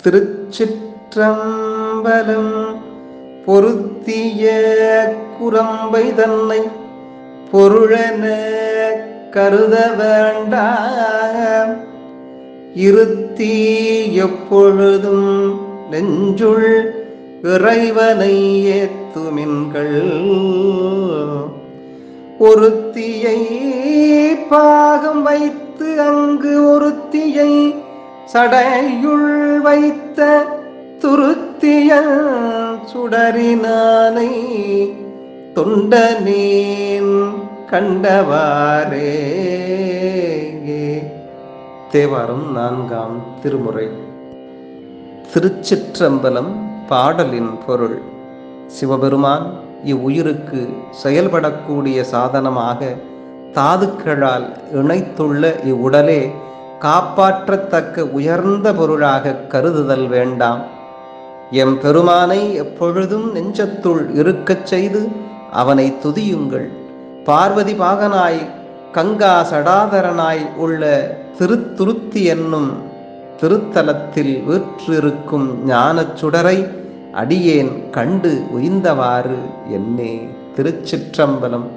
திருச்சிற்றம்பலம் பொருத்திய குரம்பை தன்னை பொருளென கருத வேண்டாம் இருத்தி எப்பொழுதும் நெஞ்சுள் இறைவனை ஏத்துமின்கள் ஒருத்தியை பாகம் வைத்து அங்கு ஒருத்தியை சடையுள் வைத்த துருத்திய சுடரினானை தொண்டனேன் கண்டவாரே தேவாரம் நான்காம் திருமுறை. திருச்சிற்றம்பலம் பாடலின் பொருள். சிவபெருமான் இவ்வுயிருக்கு செயல்படக்கூடிய சாதனமாக தாதுக்களால் இணைத்துள்ள இவ்வுடலே காப்பாற்றத்தக்க உயர்ந்த பொருளாக கருதுதல் வேண்டாம். எம் பெருமானை எப்பொழுதும் நெஞ்சத்துள் இருக்கச் செய்து அவனை துதியுங்கள். பார்வதி பாகனாய் கங்கா சடாதரனாய் உள்ள திருத்துருத்தி என்னும் திருத்தலத்தில் வீற்றிருக்கும் ஞானச் சுடரை அடியேன் கண்டு உய்ந்தவாறு என்னே திருச்சிற்றம்பலம்.